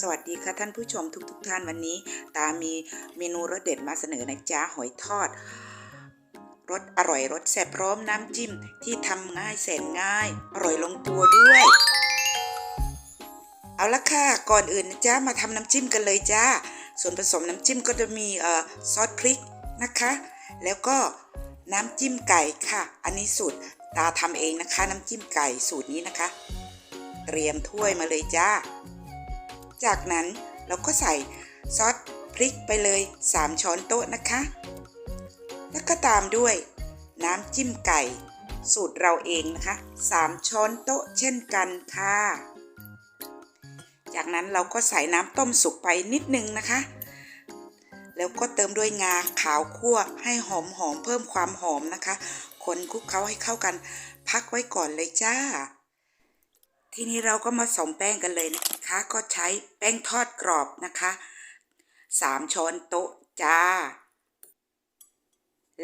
สวัสดีค่ะท่านผู้ชมทุกๆทท่านวันนี้ ตามีเมนูรสเด็ดมาเสนอนะจ๊ะหอยทอดรสอร่อยรสแซ่บพร้อมน้ำจิ้มที่ทำง่ายแสนง่าย อร่อยลงตัวด้วย เอาละค่ะก่อนอื่นนะจ๊ะมาทำน้ำจิ้มกันเลยจ้า ส่วนผสมน้ำจิ้มก็จะมีเอ่อซอสพริกนะคะ แล้วก็น้ำจิ้มไก่ค่ะ อันนี้สูตรตาทำเองนะคะ น้ำจิ้มไก่สูตรนี้นะคะ เตรียมถ้วยมาเลยจ้า จากนั้นเราก็ใส่ซอสพริกไปเลย 3 ช้อนโต๊ะนะคะ แล้วก็ตามด้วยน้ำจิ้มไก่ สูตรเราเองนะคะ 3 ช้อนโต๊ะเช่นกันค่ะ จากนั้นเราก็ใส่น้ำต้มสุกไปนิดนึงนะคะ แล้วก็เติมด้วยงาขาวคั่วให้หอมหอมเพิ่มความหอมนะคะ คนคลุกเคล้าให้เข้ากัน พักไว้ก่อนเลยจ้า ทีนี้เราก็มาสมแป้งกันเลยนะคะ ก็ใช้แป้งทอดกรอบนะคะ3ช้อนโต๊ะจ้า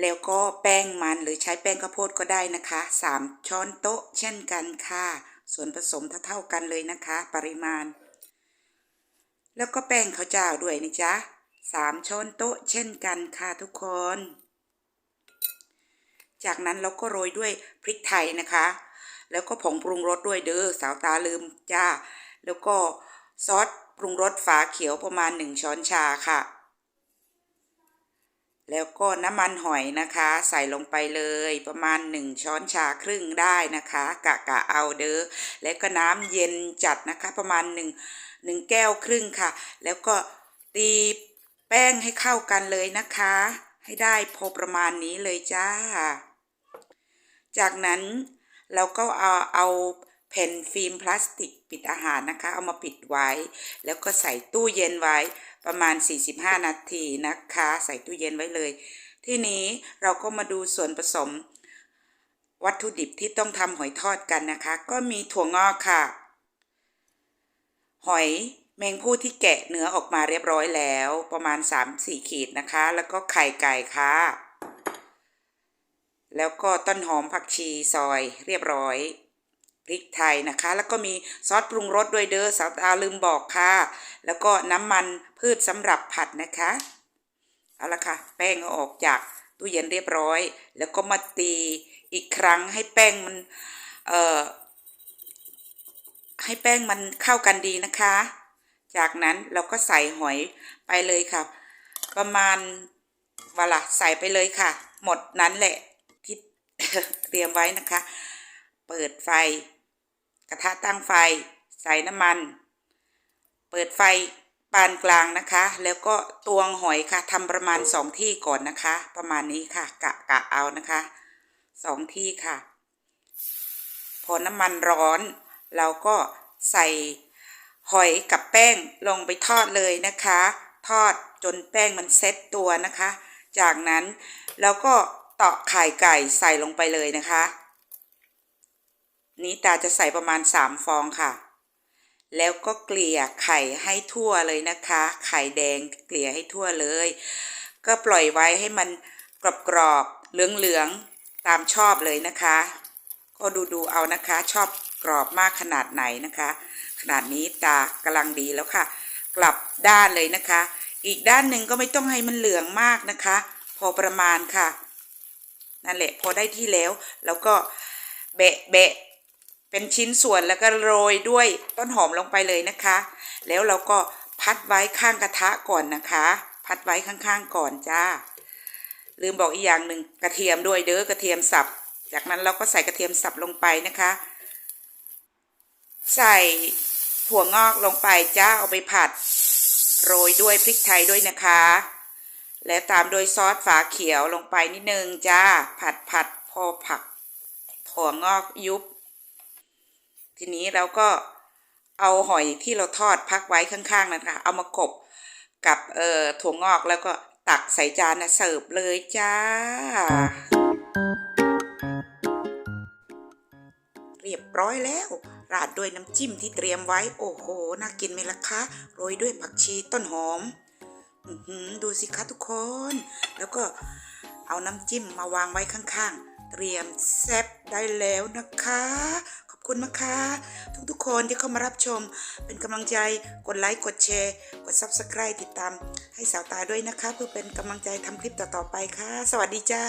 แล้วก็แป้งมันหรือใช้แป้งข้าวโพดก็ได้นะคะ3ช้อนโต๊ะเช่นกันค่ะ ส่วนผสมเท่าๆกันเลยนะคะ ปริมาณ แล้วก็แป้งข้าวเจ้าด้วยนะจ๊ะ3ช้อนโต๊ะเช่นกันค่ะทุกคน จากนั้นเราก็โรยด้วยพริกไทยนะคะ แล้วก็ผงปรุงรสด้วยเด้อสาวตาลืมจ้า แล้วก็ซอสปรุงรสฝาเขียวประมาณ 1 ช้อนชาค่ะ แล้วก็น้ำมันหอยนะคะ ใส่ลงไปเลยประมาณ 1 ช้อนชาครึ่งได้นะคะ กะกะเอาเด้อแล้วก็น้ำเย็นจัดนะคะประมาณ1 1แก้วครึ่งค่ะ แล้วก็ตีแป้งให้เข้ากันเลยนะคะ ให้ได้พอประมาณนี้เลยจ้า จากนั้น เราก็เอาเอาแผ่นฟิล์มพลาสติกปิดอาหารนะคะ เอามาปิดไว้ แล้วก็ใส่ตู้เย็นไว้ประมาณ 45 นาทีนะคะ ใส่ตู้เย็นไว้เลย ที่นี้เราก็มาดูส่วนผสม วัตถุดิบที่ต้องทำหอยทอดกันนะคะ ก็มีถั่วงอกค่ะ หอยแมงผู้ที่แกะเนื้อออกมาเรียบร้อยแล้ว ประมาณ 3-4 ขีดนะคะ แล้วก็ไข่ไก่ค่ะ แล้วก็ต้นหอมผักชีซอยเรียบร้อยพริกไทยนะคะ แล้วก็มีซอสปรุงรสด้วยเด้อสาวตาลืมบอกค่ะ แล้วก็น้ำมันพืชสำหรับผัดนะคะ เอาละค่ะ แป้งเอาออกจากตู้เย็นเรียบร้อย แล้วก็มาตีอีกครั้งให้แป้งมันเอ่อให้แป้งมันเข้ากันดีนะคะ จากนั้นเราก็ใส่หอยไปเลยค่ะ ประมาณเวลาใส่ไปเลยค่ะ หมดนั้นแหละ ที่เตรียมไว้นะคะ เปิดไฟ กระทะตั้งไฟ ใส่น้ำมัน เปิดไฟปานกลางนะคะ แล้วก็ตวงหอยค่ะทำประมาณสองที่ก่อนนะคะ ประมาณนี้ค่ะ กะกะเอานะคะสองที่ค่ะ พอน้ำมันร้อน เราก็ใส่หอยกับแป้งลงไปทอดเลยนะคะ ทอดจนแป้งมันเซ็ตตัวนะคะ จากนั้นเราก็ ตอกไข่ไก่ใส่ลงไปเลยนะคะ นี้ตาจะใส่ประมาณ 3 ฟองค่ะ แล้วก็เกลี่ยไข่ให้ทั่วเลยนะคะ ไข่แดงเกลี่ยให้ทั่วเลย ก็ปล่อยไว้ให้มันกรอบๆเหลืองๆตามชอบเลยนะคะ ก็ดูดูๆเอานะคะ ชอบกรอบมากขนาดไหนนะคะ ขนาดนี้ตากำลังดีแล้วค่ะ กลับด้านเลยนะคะ อีกด้านหนึ่งก็ไม่ต้องให้มันเหลืองมากนะคะ พอประมาณค่ะ นั่นแหละพอได้ที่แล้ว แล้วก็เบะเบะเป็นชิ้นส่วนแล้วก็โรยด้วยต้นหอมลงไปเลยนะคะ แล้วเราก็พัดไว้ข้างกระทะก่อนนะคะ พัดไว้ข้างๆก่อนจ้า ลืมบอกอีกอย่างหนึ่งกระเทียมด้วยเด้อกระเทียมสับ จากนั้นเราก็ใส่กระเทียมสับลงไปนะคะ ใส่ถั่วงอกลงไปจ้าเอาไปผัด โรยด้วยพริกไทยด้วยนะคะ และตามโดยซอสฝาเขียวลงไปนิดนึงจ้า ผัดผัดพอผักถั่วงอกยุบ ทีนี้เราก็เอาหอยที่เราทอดพักไว้ข้างๆนะคะ เอามากบกับเอ่อถั่วงอกแล้วก็ตักใส่จานนะเสิร์ฟเลยจ้า เรียบร้อยแล้ว ราดด้วยน้ำจิ้มที่เตรียมไว้ โอ้โห น่ากินไหมล่ะคะ โรยด้วยผักชีต้นหอมอื้อหือ ดูสิคะทุกคน แล้วก็เอาน้ำจิ้มมาวางไว้ข้างๆ เตรียมแซ่บได้แล้วนะคะ ขอบคุณนะคะ ทุกๆคนที่เข้ามารับชม เป็นกำลังใจกดไลค์กดแชร์ กด Subscribe ติดตามให้สาวตาด้วยนะคะ เพื่อเป็นกำลังใจทำคลิปต่อๆไปค่ะ สวัสดีจ้า